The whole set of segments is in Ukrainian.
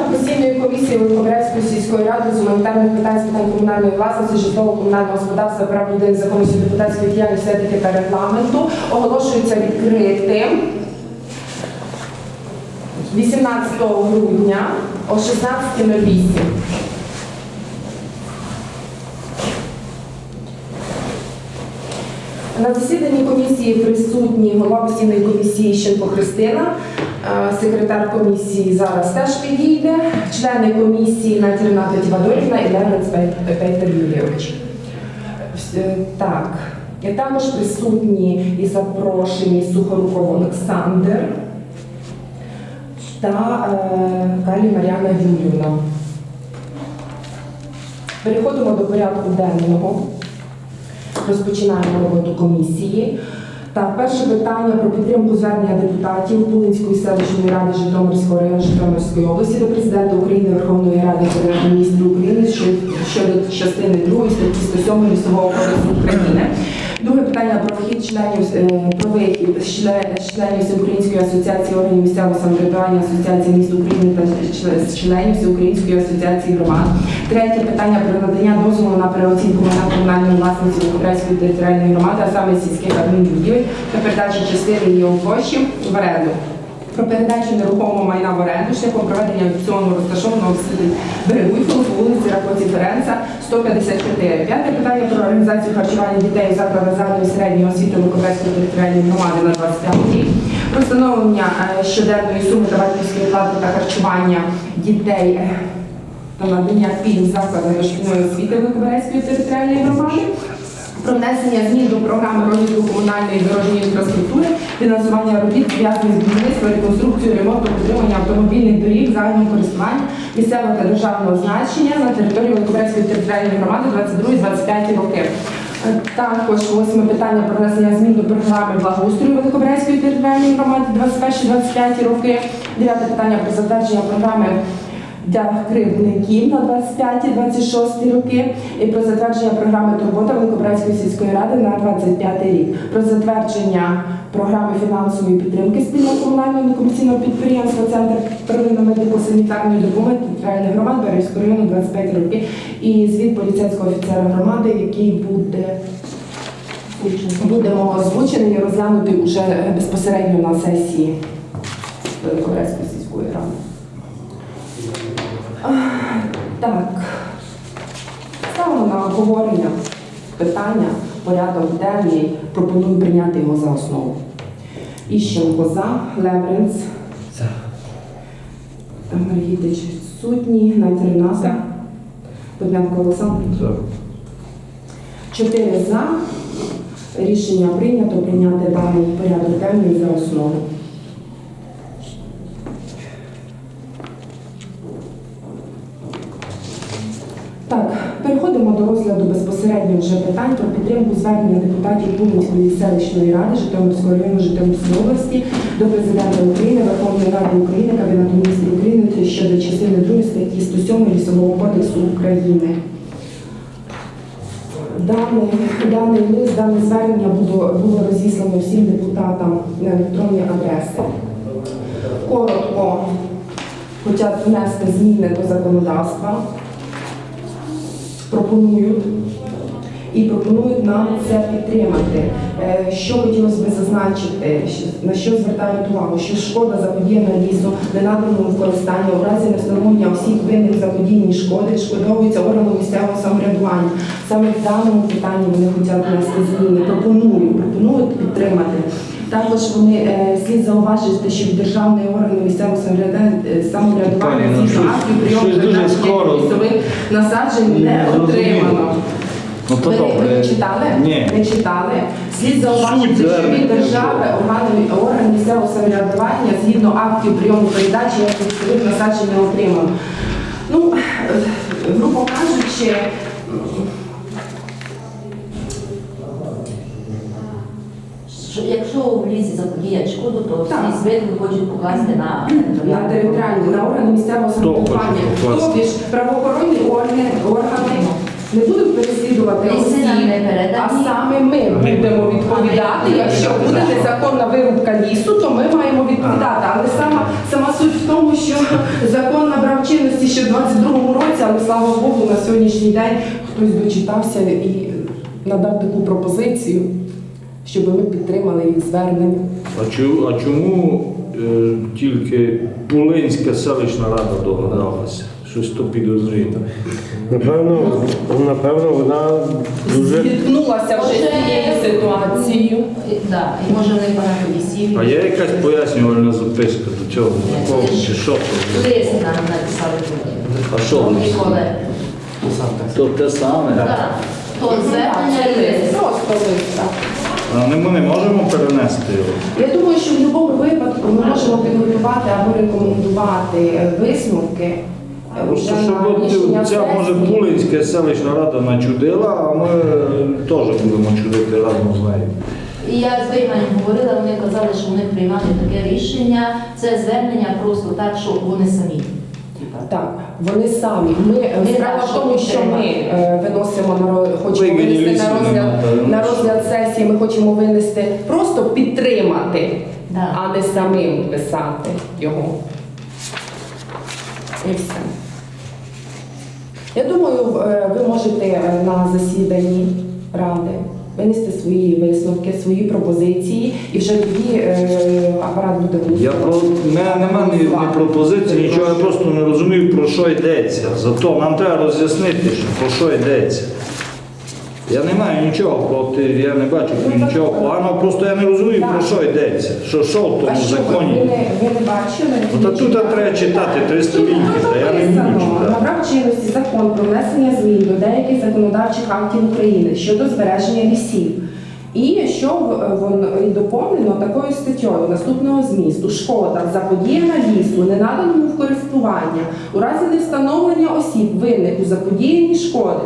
Члена постійної комісії Великобрязької сільської ради з гуманітарних питань з питань комунальної власності, житлово-комунального господарства, прав людини, законності депутатської діяльності, етики та регламенту оголошується відкритим 18 грудня о 16.08. На засіданні комісії присутні голова постійної комісії Щенко Христина, е, секретар комісії зараз теж підійде, члени комісії Натя Рената Тівадорівна і Лернець Петер Юрійович. Е, Так, також присутні і запрошені Сухоруков Олександр та е, Калі Мар'яна Юрівна. Переходимо до порядку денного. Розпочинаємо роботу комісії. Так, перше питання про підтримку звернення депутатів Пулинської селищної ради Житомирського району Житомирської області до президента України Верховної Ради Кабінету міністрів України щодо частини 2 статті 107 Лісового кодексу України. Друге питання про вхід членів е, про вихід членів Всеукраїнської асоціації органів місцевого самоврядування Асоціації міст України та членів Всеукраїнської асоціації громад. Третє питання про надання дозволу на переоцінку на комунальної власності Української територіальної громади, а саме сільських адмінбудівель та передачу частини її гроші в оренду. Про передачу нерухомого майна в оренду шляхом проведення аукціону розташованого в селі Берегуйфолу по вулиці Ракоці Ференца, 154. П'яте питання про організацію харчування дітей у закладах загальної середньої освіти Миколаївської територіальної громади на 25 рік. Про встановлення е, щоденної суми та батьківської плати та харчування дітей та надання пільг закладам дошкільної освіти Великоберезької територіальної громади. Про внесення змін до програми розвитку комунальної дорожньої інфраструктури, фінансування робіт пов'язаних з будівництвом, реконструкцією, ремонтом, підтримання автомобільних доріг загального користування місцевого та державного значення на території Великобрезької територіальної громади 22-25 роки. Е, Також восьме питання про внесення змін до програми благоустрою Великобрезької територіальної громади 21-25 роки. Дев'яте питання про затвердження програми для кривдників на 25-26 роки. І про затвердження програми Турбота Великобрязької сільської ради на 25 рік, про затвердження програми фінансової підтримки спільного комунального некомерційного підприємства Центр первинно медико-санітарної допомоги територіальних громад Березького району 25 років і звіт поліцейського офіцера громади, який буде будемо озвучений і розглянути вже безпосередньо на сесії Великобрязької сільської ради. Так. Ставимо на обговорення питання, порядок денний. Пропоную прийняти його за основу. Іщенко за, Левренц. За. Маргітич відсутній, Надя Рената. Олександр. За. Чотири за. Рішення прийнято прийняти даний порядок денний за основу. Безпосередньо вже питань про підтримку звернення депутатів Пулинської селищної ради Житомирського району Житомирської області до президента України, Верховної Ради України, Кабінету міністрів України щодо частини 2 статті 107 Лісового кодексу України. Дане, даний лист, дане звернення було, було розіслано всім депутатам на електронні адреси. Коротко хочуть внести зміни до законодавства, пропонують і пропонують нам це підтримати. Е, Що хотілося б зазначити, на що звертають увагу, що шкода заподіяна лісу ненаданому в користання у разі невстановлення осіб винних в заподіянні шкоди відшкодовується органом місцевого самоврядування. Саме в даному питанні вони хочуть внести зміни. Пропонують, пропонують підтримати. Також вони е, слід зауважити, що від державної органи місцевого самоврядування е, самоврядування Пані, ну, актів прийому лісових насаджень не отримано. Ну то Ви, ви добре. не читали? Ні. Не читали. Слід зауважити, Суть що від звернення. держави органи, орган місцевого самоврядування згідно актів прийому передачі як лісових насаджень не отримано. Ну, е, грубо кажучи, Що Якщо в лісі заподіять шкоду, то Так. всі збитки хочуть покласти на на територіальні, на органи місцевого самоврядування. хоче покласти? Тобто ж правоохоронні органи, органи не будуть переслідувати осіб, а саме ми будемо відповідати. Якщо буде незаконна вирубка лісу, то ми маємо відповідати. Але сама, сама суть в тому, що закон набрав чинності 22-му році, але слава Богу, на сьогоднішній день хтось дочитався і надав таку пропозицію, щоб ми підтримали їх звернення. А, чу, а чому е, тільки Пулинська селищна рада догадалася? Щось то підозріло. Напевно, напевно, вона дуже Зіткнулася вже з цією ситуацією. Да, і може вони багато лісів. А є якась пояснювальна записка до цього? Чи що? Лист нам написали. А що Мої лист? То те саме? Так. То звернення лист. Просто лист. так. А ми не можемо перенести його. Я думаю, що в будь-якому випадку ми можемо підготувати або рекомендувати е, висновки. Е, Просто щоб от ця може. Пулинська селищна рада начудила, а ми теж будемо чудити разом з нею. І я з вийманням говорила, вони казали, що вони приймали таке рішення. Це звернення просто так, що вони самі. Так, вони самі. Ми е, Ми справа в тому, що ми е, виносимо на ро- хочемо Вигідні винести на розгляд на розгляд сесії. Ми хочемо винести просто підтримати, Да. а не самим писати його. І все. Я думаю, е, ви можете е, на засіданні ради винести свої висновки, свої пропозиції, і вже тоді е, апарат буде Я про мене пропозиції, нічого, я просто не розумію, про що йдеться. Зато нам треба роз'яснити, про що йдеться. Я не маю нічого проти, я не бачу нічого поганого, просто я не розумію, про що йдеться. Що що в тому законі. не, ви не бачили? Ну, та тут треба читати три сторінки, та я не буду читати. набрав чинності закон про внесення змін до деяких законодавчих актів України щодо збереження лісів. І що в- вон і доповнено такою статтею наступного змісту: шкода заподіяна лісу, не наданому в користування у разі невстановлення осіб, винних у заподіянні шкоди.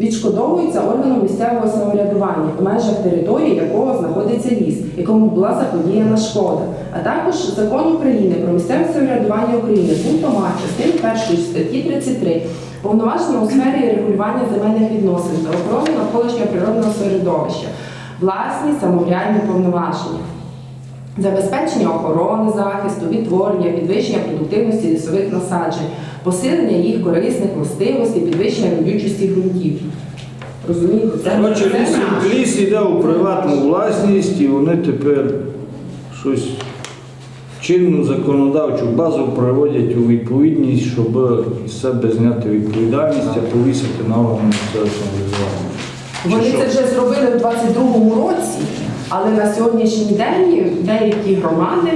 Відшкодовується органом місцевого самоврядування в межах території, якого знаходиться ліс, якому була заподіяна шкода, а також закон України про місцеве самоврядування України пунктом А частини першої статті 33 повноваження у сфері регулювання земельних відносин та охорони навколишнього природного середовища, власні самоврядні повноваження. Забезпечення охорони, захисту, відтворення, підвищення продуктивності лісових насаджень, посилення їх корисних властивостей, підвищення родючості ґрунтів. Розумієте, це, Коротше, це ліс, ліс йде у приватну власність і вони тепер щось чинну законодавчу базу приводять у відповідність, щоб із себе зняти відповідальність, а повісити на органи місцевого самоврядування. Вони це вже зробили в 22-му році, але на сьогоднішній день деякі громади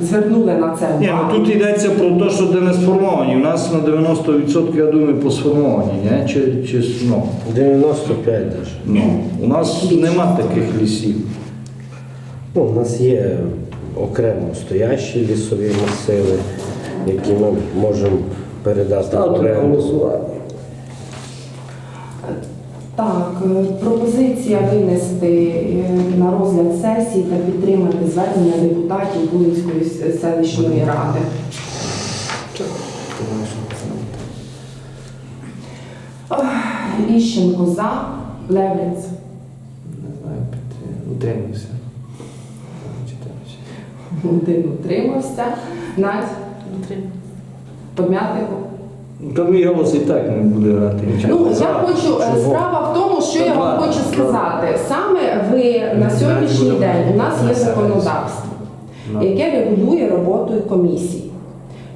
звернули на це Ні, ну тут йдеться про те, що де не сформовані. У нас на 90% я думаю, посформовані, ні? Чи, чи ну, 95 навіть. ну, у нас нема таких лісів. Ну, у нас є окремо стоящі лісові масиви, які ми можемо передати в оренду. Так, е, пропозиція винести е, на розгляд сесії та підтримати звернення депутатів Булинської селищної ради. Ох, Іщенко за, Левець. Не знаю, під- утримався. Один утримався. Надь, Пом'ятнику. Та мій голос і так не буде грати. Ну, я хочу, е, Чого? справа в тому, що я вам хочу сказати. Саме ви на сьогоднішній день у нас є законодавство, Ну. яке регулює роботу комісії.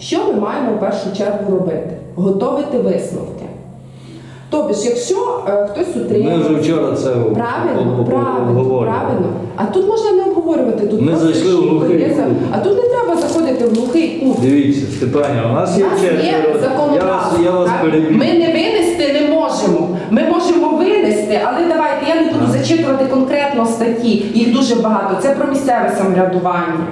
Що ми маємо в першу чергу робити? Готовити висновки. Тобто, ж, якщо е, хтось Ми вже вчора це правильно, правильно, обговорювали. правильно. А тут можна не обговорювати. Тут Ми просто зайшли в чітко глухий є за- кут. А тут не треба заходити в глухий кут. Дивіться, Степаня, у нас У є нас є четверо. Я вас, законодавство. я вас так? Ми не винести не можемо. Ми можемо винести, але давайте я не буду зачитувати конкретно статті. Їх дуже багато. Це про місцеве самоврядування.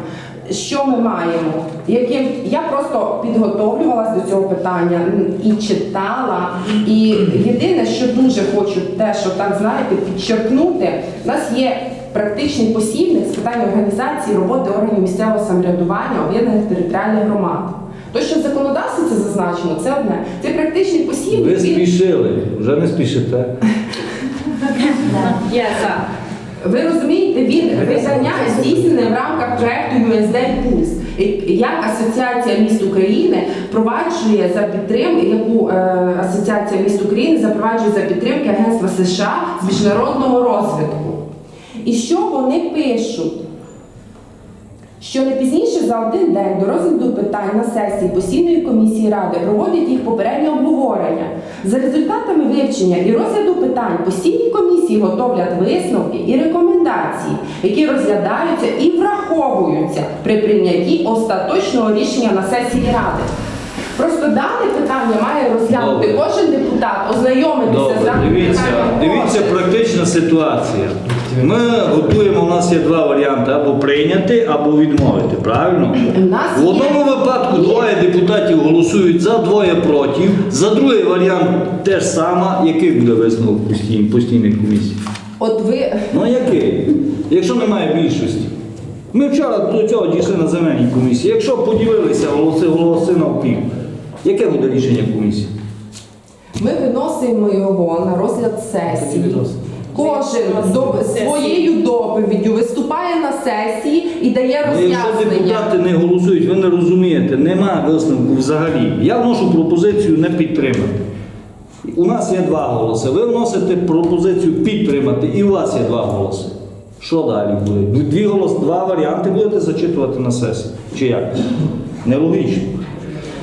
Що ми маємо? Яким я просто підготовлювалася до цього питання і читала. І єдине, що дуже хочу, те, що так знаєте, підчеркнути, у нас є практичний посібник з питань організації роботи органів місцевого самоврядування об'єднаних територіальних громад. То, що в законодавстві це зазначено, це одне. Це практичний посібник. Ви спішили, вже не спішите. Є за. Ви розумієте, він видання здійснене в рамках проекту USD Pulse. Як Асоціація міст України проваджує за підтримку, яку е, Асоціація міст України запроваджує за підтримки Агентства США з міжнародного розвитку. І що вони пишуть? Що не пізніше за один день до розгляду питань на сесії постійної комісії ради проводять їх попереднє обговорення. За результатами вивчення і розгляду питань постійні комісії готовлять висновки і рекомендації, які розглядаються і враховуються при прийнятті остаточного рішення на сесії ради. Просто дане питання має розглянути Добре. кожен депутат, ознайомитися з Добре, даним дивіться, питанням. дивіться практична ситуація. Ми готуємо, у нас є два варіанти: або прийняти, або відмовити. Правильно? У нас В є- одному випадку Ні. двоє депутатів голосують за, двоє проти. За другий варіант теж саме. Який буде висновок постійної постійної комісії? От ви Ну а який? Якщо немає більшості. Ми вчора до цього дійшли на земельній комісії. Якщо поділилися голоси, голоси навпіл, яке буде рішення комісії? Ми виносимо його на розгляд сесії. Кожен до своєю доповіддю виступає на сесії і дає Ну, якщо роз'яснення. депутати не голосують, ви не розумієте, немає висновку взагалі. Я вношу пропозицію не підтримати. У нас є два голоси. Ви вносите пропозицію підтримати, і у вас є два голоси. Що далі буде? Дві голос, два варіанти будете зачитувати на сесії. Чи як? Нелогічно.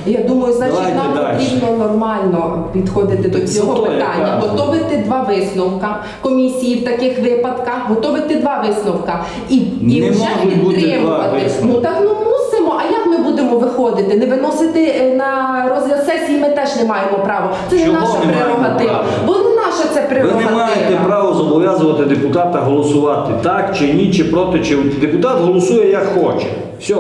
Я думаю, значить, Давайте нам далі. потрібно нормально підходити до цього Зато питання. яка? Готовити два висновка комісії в таких випадках, готовити два висновка і, і Не вже можуть бути два підтримувати. висновки. Ну так ну мусимо. А як ми будемо виходити? Не виносити е, на розгляд сесії ми теж не маємо права. Це не Чого наша не маємо прерогатива. права? Бо не наша це Ви прерогатива. не маєте права зобов'язувати депутата голосувати так чи ні, чи проти, чи депутат голосує як хоче. Все.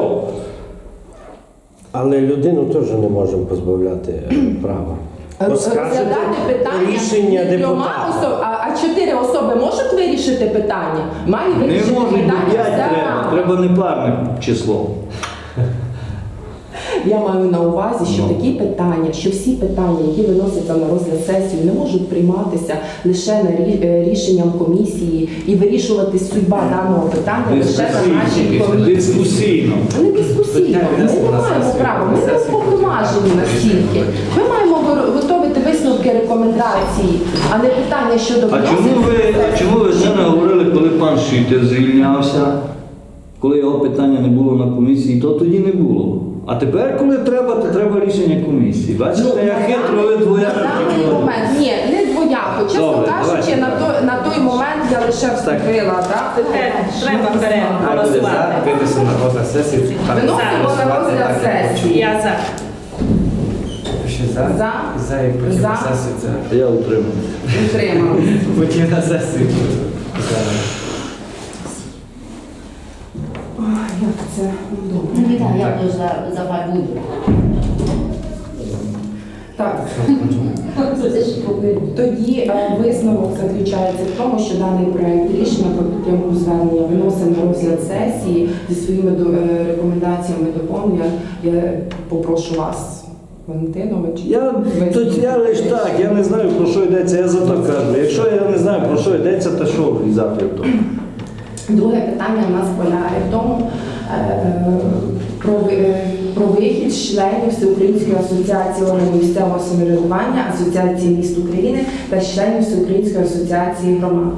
Але людину теж не можемо позбавляти е, права. Розглядати питання рішення не депутата. особ- а, а чотири особи можуть вирішити питання? Має Не вирішити можуть, бо питання. п'ять вся треба. Треба непарне число. Я маю на увазі, що Ну. такі питання, що всі питання, які виносяться на розгляд сесії, не можуть прийматися лише на е, рішенням комісії і вирішувати судьба даного питання лише на нашій комісії. Дискусійно. Не дискусійно. Ми не маємо права, ми не уповноважені настільки. Ми маємо го- готовити висновки рекомендації, а не питання щодо А чому ви, а чому ви це не говорили, коли пан Шітер звільнявся? Коли його питання не було на комісії, то тоді не було. А тепер, коли треба, то треба рішення комісії. Бачите, як хитро ви Ну, на двояко даний момент, ні, не двояко. Чесно Добре, кажучи, давайте. на той, на той момент я лише вступила, так? Треба перед Хай буде за, голосувати. винесемо на розгляд сесії. Виносимо на розгляд сесії. Я за. Пиши за, За. і за, і потім За. на сесію це. Я утримую. Утримали. Потім на сесію. За. Як це добре. Ну, не так, я теж за, за майбутнє. Так, Це ж повинно. тоді е, висновок заключається в тому, що даний проект рішення про підтримку звернення виносимо на розгляд сесії зі своїми до- е, рекомендаціями доповнення. Я попрошу вас, Валентинович. Я, тут, я лише так, я не знаю про що йдеться, я за то кажу. Якщо я не знаю про що йдеться, то що влізати в то? Друге питання в нас полягає в тому, про, е, про вихід членів Всеукраїнської асоціації органів місцевого самоврядування, Асоціації міст України та членів Всеукраїнської асоціації громад.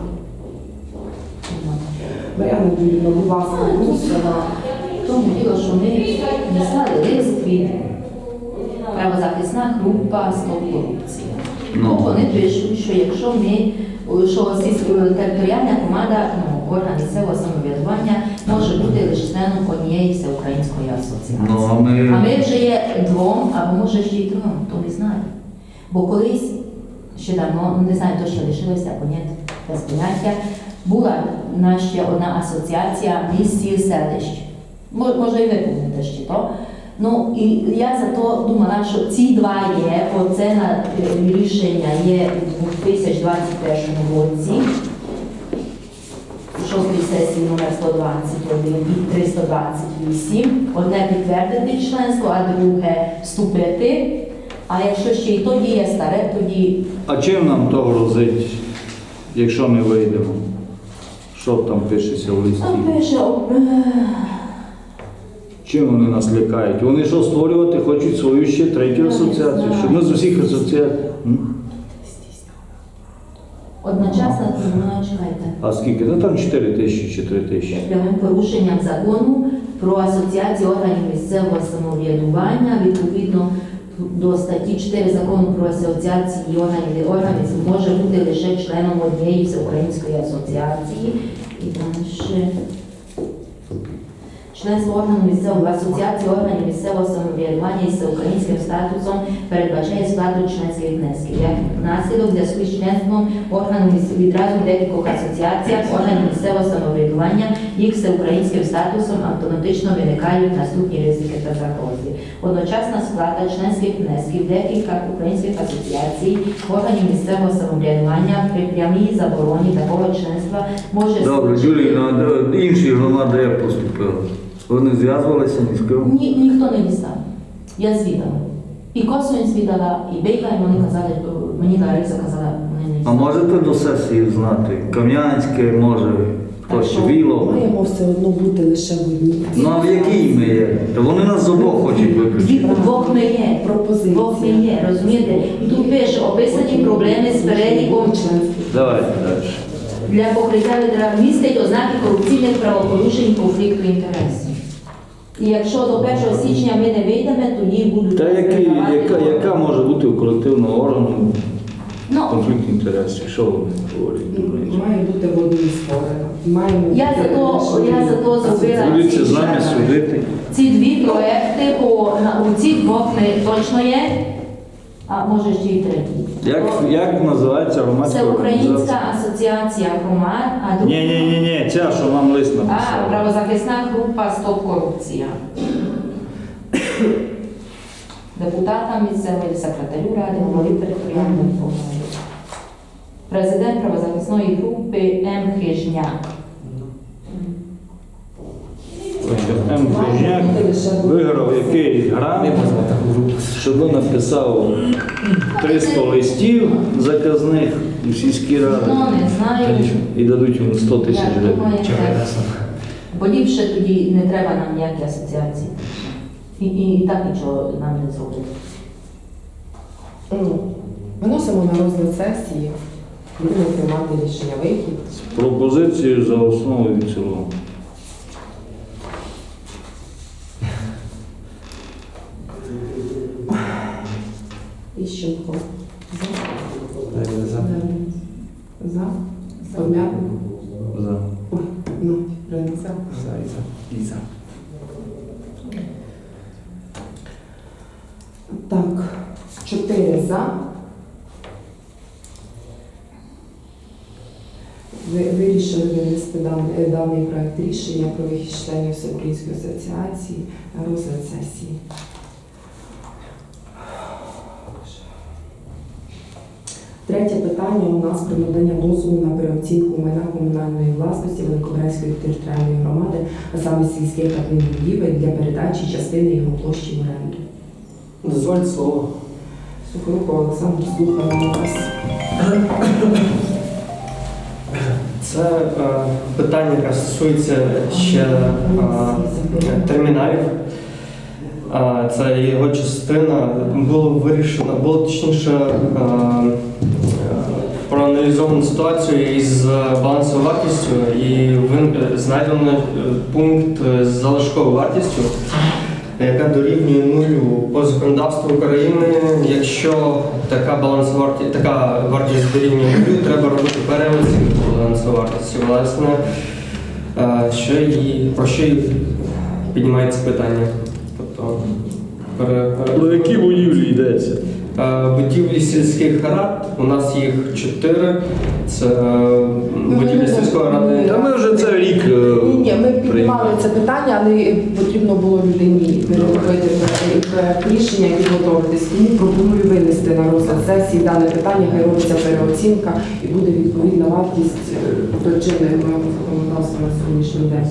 Мар'яна Юрійовна, будь ласка. В тому діло, що ми дістали лист від правозахисна група «Стоп корупції». Ну. Вони пишуть, що якщо ми, що територіальна громада, ну, орган місцевого самоврядування може бути лише членом однієї всеукраїнської асоціації. Ну, а ми- А ми вже є двом, або може ще й трьом, хто не знає. Бо колись, ще давно, ну, не знаю, то ще лишилося, ні, без поняття, була ще одна асоціація міст сіл селищ. Мо- Може, і ви помните ще то. Ну, і я за то думала, що ці два є, оце на е, рішення є у 2021 році, шостої сесії номер 121 і 328. Одне підтвердити членство, а друге вступити. А якщо ще й тоді є старе, тоді А чим нам то грозить, якщо не вийдемо? Що там пишеться в листі? Там пише, е, Чим вони нас лякають? Вони що створювати хочуть свою ще третю асоціацію, щоб ми з усіх асоціацій. Одночасно, ну, чекайте. А скільки? Ну там 4 тисячі чи 3 тисячі. прямим порушенням закону про асоціацію органів місцевого самоврядування відповідно до статті 4 закону про асоціації органів органів може бути лише членом однієї всеукраїнської асоціації і там ще Членство органу місцевого асоціації органів місцевого самоврядування із всеукраїнським статусом передбачає сплату членських внесків. Як наслідок зв'язку з членством органу відразу декількох асоціаціях органів місцевого самоврядування їх всеукраїнським статусом автоматично виникають наступні ризики та загрози. Одночасна сплата членських внесків декілька українських асоціацій органів місцевого самоврядування при прямій забороні такого членства може Добре, Юліна, інші громади як поступили? Вони зв'язувалися ні з ким? Ні, ніхто не дістав. Я звідала. І Косовін звідала, і Бейка, і вони казали, мені Лариса казала, вони не А дістали. можете до сесії знати? Кам'янське, може, хтось що? Віло. Маємо все одно бути лише в одній. Ну а в якій ми є? Та вони нас з обох хочуть виключити. Дві- Двох ми є. Пропозиції. Двох ми є, розумієте? І тут пише, описані проблеми з переліком. Давайте далі. Для покриття ветеранів містить ознаки корупційних правопорушень конфлікту інтересів. І якщо до 1 січня ми не вийдемо, тоді будуть Та передавати яка, яка може бути у колективного органу Ну, конфлікт інтересів? Що вони говорять? Має бути в одній створено. Я за то- я за то зробила- нами судити. Ці дві проекти на у цих двох не точно є, а може ще й третій. Як, як називається громадська Це? Українська асоціація громад, а друга Ні, ні, ні, ні, ця, що нам лист а, правозахисна група Стоп корупція. Депутатам місцевої секретарю ради, голові територіальної громади. Президент правозахисної групи М. Хижняк. М. Хижняк виграв який грант, щоб він написав 300 листів заказних у сільській Ну, не знаю. і дадуть йому 100 тисяч Я гривень. Бо ліпше тоді не треба нам ніякі асоціації. І, і, і так нічого нам не зроблять. Ну, Виносимо на розгляд сесії, будемо приймати рішення вихід. З пропозицією за основу і в цілому. Іщенко. За. Е, за. За. Подмятник. За. Ну, Ренця. За і за. І за. Так, чотири за. Вирішили винести даний, даний проект рішення про вихід членів Всеукраїнської асоціації розгляд сесії. Третє питання у нас про надання дозволу на переоцінку майна комунальної власності Великобрязької територіальної громади, а саме сільських та будівель для передачі частини його площі в оренду. Дозвольте слово. Сухоруко Олександр, слухаємо вас. Це е, питання, яке стосується ще е, терміналів. Е, це його частина. Було вирішено, було точніше е, проаналізовано ситуацію із балансовою вартістю і вин- знайдено е, пункт з залишковою вартістю, яка дорівнює нулю по законодавству України. Якщо така балансова вартість, така вартість дорівнює нулю, треба робити переоцінку балансової вартості. Власне, е, що і про що і піднімається питання. Тобто пере, пере- Про які будівлі йдеться? Е, Будівлі сільських рад, у нас їх чотири. Це е, будівлі сільської ради. Та ми вже це рік. е, Ні, ні, ми піднімали це питання, але потрібно було людині переробити рішення і підготовитись. Тому пропоную винести на розгляд сесії дане питання, хай робиться переоцінка і буде відповідна вартість до чинного законодавства на сьогоднішній день.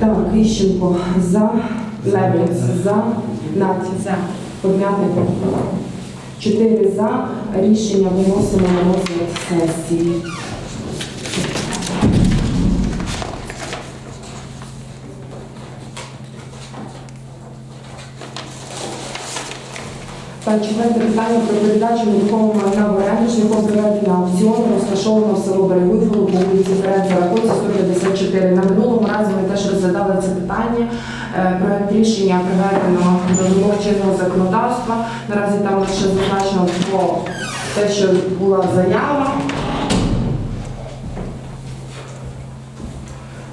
Так, Іщенко за, Левець за, Наті за, Подмятник. Чотири за. Рішення виносимо на розгляд сесії. Та четверте питання про передачу нерухомого майна в оренду шляхом проведення аукціону, розташованого в село Берегуйфору по вулиці Ференця Ракоці, 154. На минулому разі ми теж розглядали це питання. Е, проект рішення приведено вимог чинного законодавства. Наразі там лише зазначено про те, що була заява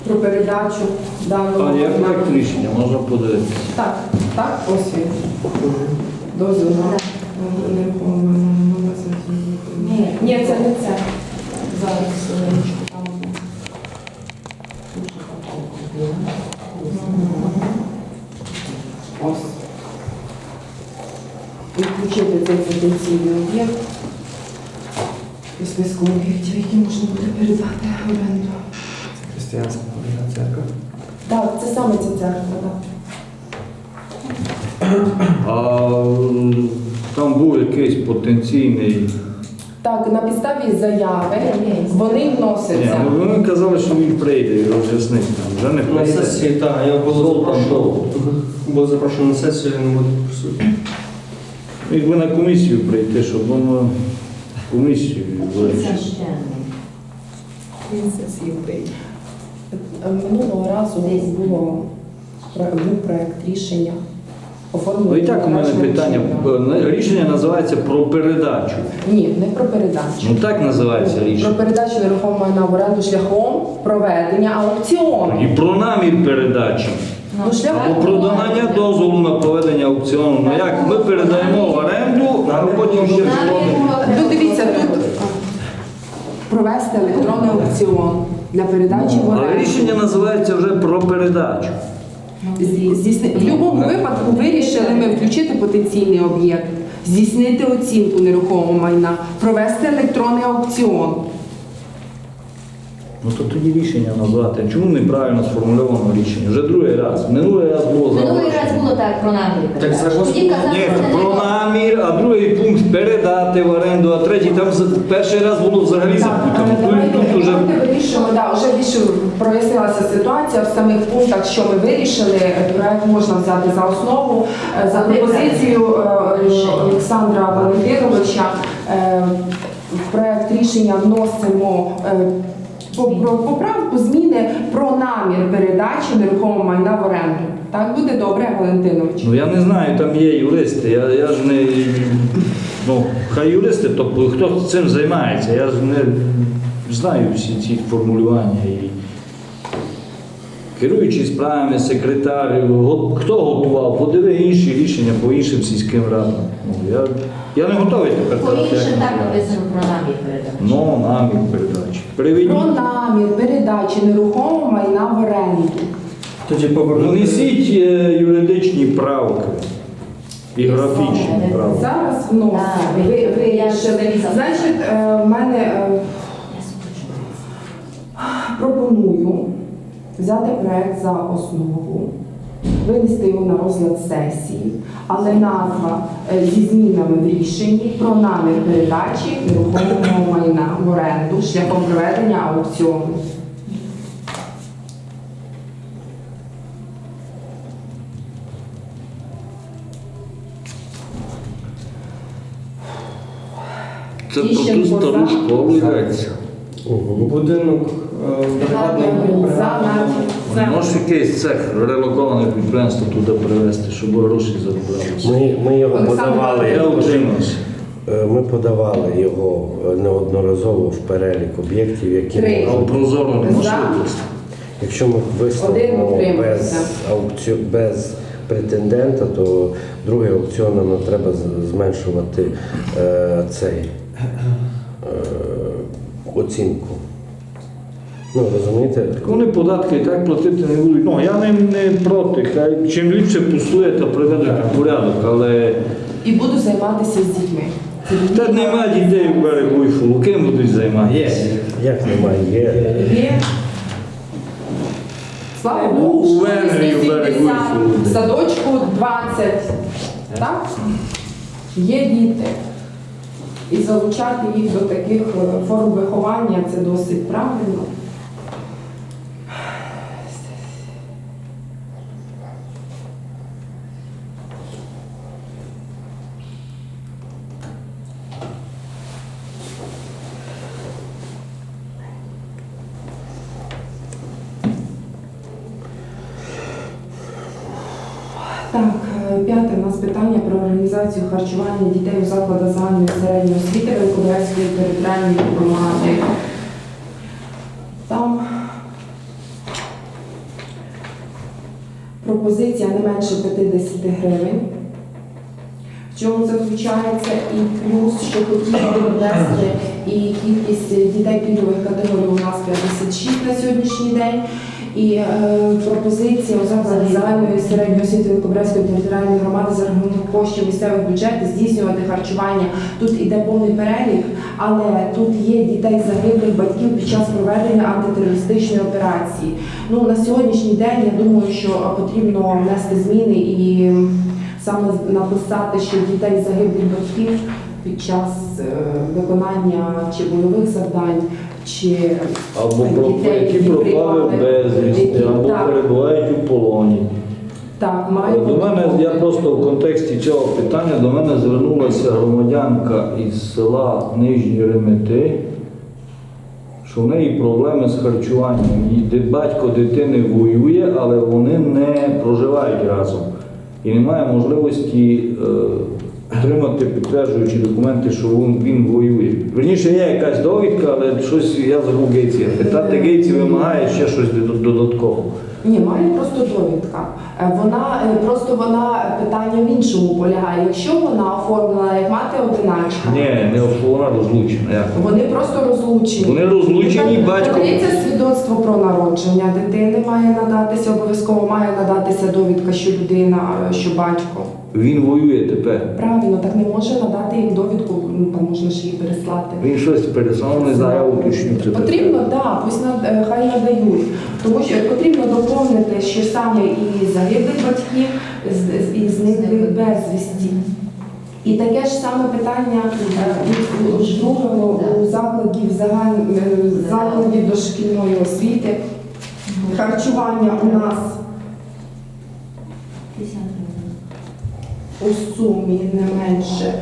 про передачу даного А майна. проект рішення, можна подивитися. Так, так, ось він. Дозвіл на. Ні, це не це. Зараз цей потенційний об'єкт у списку об'єктів, які можна буде передати оренду. Християнська Божа церква. Так, це саме ця церква, так. А м, там був якийсь потенційний. Так, на підставі заяви вони Ні, вносяться. ну, вони казали, що він прийде і роз'яснить там. Вже не На прийде. сесії, так, я було довго. Було запрошено на сесію, він буде присутній. Якби на комісію прийти, щоб воно комісію. Він сесії прийде. Минулого разу було був проект рішення. Ну і так у мене питання. Е, Рішення називається про передачу. Ні, не про передачу. Ну так називається рішення. Про передачу нерухомого майна в оренду шляхом проведення аукціону. І про намір передачі. Ну, шляхом Або про надання дозволу на проведення аукціону. Ну як ми передаємо в оренду, а потім ще зробимо. Ну, дивіться, тут провести електронний аукціон для передачі в Але оренду. рішення називається вже про передачу. Зі- здійсни- В будь-якому випадку вирішили ми включити потенційний об'єкт, здійснити оцінку нерухомого майна, провести електронний аукціон. Ну то тоді рішення назвати. Чому неправильно сформульовано рішення? Вже другий раз. Минулий раз було за. Минулий раз було так про намір. Так, за Ні, про намір, а другий пункт передати в оренду, а третій там за- перший раз було взагалі запутано. е, Тут, тут уже вирішимо, да, вже більше прояснилася ситуація в самих пунктах, що ми вирішили. Проект можна взяти за основу. Е, За пропозицією е, Олександра Валентиновича е, в проект рішення вносимо е, поправку зміни про намір передачі нерухомого майна в оренду. Так буде добре, Валентинович? Ну я не знаю, там є юристи. Я, я ж не. Ну, хай юристи, тобто хто цим займається. Я ж не знаю всі ці формулювання. І керуючий справами, секретар, го- хто готував, подиви інші рішення по іншим сільським радам. Ну, я, я не готовий тепер. По казати, іншим так написано про намір передачі. Ну, намір передачі. Приведіть. Про намір передачі нерухомого майна в оренду. Тоді повернути. Внесіть е, юридичні правки і графічні правки. Зараз вносимо. Так, Ви, ви- ви я ще- записала. Значить, е, в мене е, Я пропоную взяти проект за основу, винести його на розгляд сесії, але назва е, зі змінами в рішенні про намір передачі нерухомого майна в оренду шляхом проведення аукціону. Це про ту стару школу йдеться. Будинок е, Можеш якийсь цех релоковане підприємство туди привезти, щоб гроші зароблялися. Ми, ми його подавали. Е, Ми подавали його е, неодноразово в перелік об'єктів, які Три. Прозоро не можна Якщо ми виставимо без аукціо... без претендента, то другий аукціон нам треба зменшувати е, цей е, оцінку. Ну, розумієте? Так Вони податки і так платити не будуть. Ну, я не, не проти. Хай чим ліпше пустує, то приведуть в порядок, але І буду займатися з дітьми. Та немає дітей у берегу і фулу. Ким будуть займатися? Як немає? Є. Є. Слава У- Богу, у в Венгрії, в 170, берегу в садочку 20. Так? Є діти. І залучати їх до таких е, форм виховання це досить правильно. Так, е, п'яте у нас питання про організацію харчування дітей у закладах загальної середньої освіти Великобрецької територіальної громади. Там пропозиція не менше 50 гривень. Чому заключається і плюс, що хотіли довести і кількість дітей пільгових категорій у нас 56 на сьогоднішній день. І е, пропозиція у загальної середньої освіти Великобрязької територіальної громади за рахунок коштів місцевих бюджетів здійснювати харчування. Тут іде повний перелік, але тут є дітей загиблих батьків під час проведення антитерористичної операції. Ну на сьогоднішній день я думаю, що потрібно внести зміни і саме написати, що дітей загиблих батьків під час е, виконання чи бойових завдань, чи Або дітей, які пропали безвісти, або так. перебувають у полоні. так мають До мене я просто в контексті цього питання до мене звернулася громадянка із села Нижні Ремети, що в неї проблеми з харчуванням. Її батько дитини воює, але вони не проживають разом. І немає можливості е, отримати підтверджуючі документи, що він, він воює. Верніше є якась довідка, але щось я забув Гейці. Питати Гейці вимагає ще щось додатково. Ні, має просто довідка. Е, Вона е, просто вона питання в іншому полягає. Якщо вона оформлена як мати одиначка, Ні, не вона розлучена. Як? вони просто розлучені. Вони розлучені, батько- свідоцтво про народження дитини має надатися, обов'язково має надатися довідка, що людина, е, що батько. Він воює тепер. Правильно, так не може надати їм довідку, ну там можна ж її переслати. Він щось переслав, не знаю, уточню це. Потрібно, так, да, пусть над- е, хай надають. Тому що потрібно доповнити, що саме і загиблих батьків, і зниклих безвісті. І таке ж саме питання е, у- закладів загаль- е, закладів дошкільної освіти. Харчування у нас у сумі не менше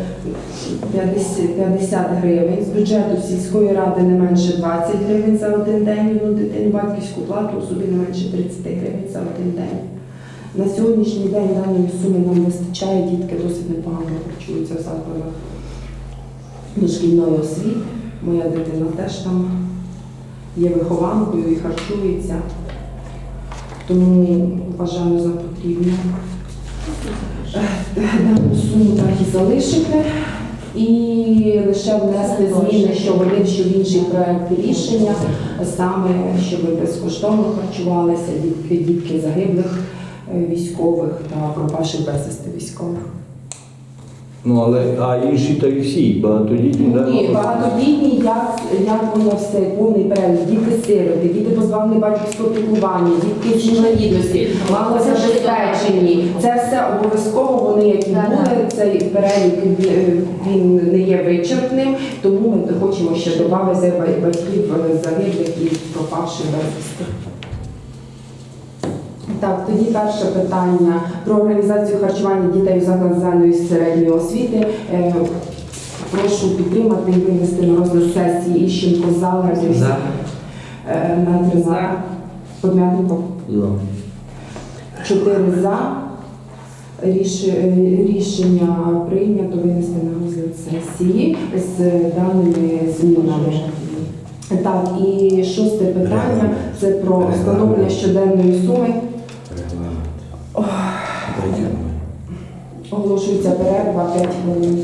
50, 50 гривень. З бюджету сільської ради не менше 20 гривень за один день. Ну, дитині батьківську плату у собі не менше 30 гривень за один день. На сьогоднішній день даної суми нам вистачає, дітки досить непогано харчуються в закладах дошкільної освіти. Моя дитина теж там є вихованкою і харчується. Тому вважаю за потрібне дану суму так і залишити. І лише внести зміни, що в один, що в інший проект рішення, саме щоб безкоштовно харчувалися дітки, загиблих е, військових та пропавших безвісти військових. Ну, але а інші та й всі, багатодітні, да? Ні, багатодітні, як, як воно все, повний перелік, діти сироти, діти позбавлені батьківського піклування, дітки з інвалідності, малозабезпечені. Це все обов'язково вони, які були, цей перелік він- він не є вичерпним, тому ми хочемо ще додати батьків е, загиблих і пропавших безвісти. Так, тоді перше питання про організацію харчування дітей у закладах загальної середньої освіти. Е, Прошу підтримати і винести на розгляд сесії Іщенко за За. Е, на три за. Чотири за. Ріш- е, Рішення прийнято винести на розгляд сесії з даними змінами. Так, і шосте питання це про встановлення щоденної суми. Оголошується перерва 5 хвилин.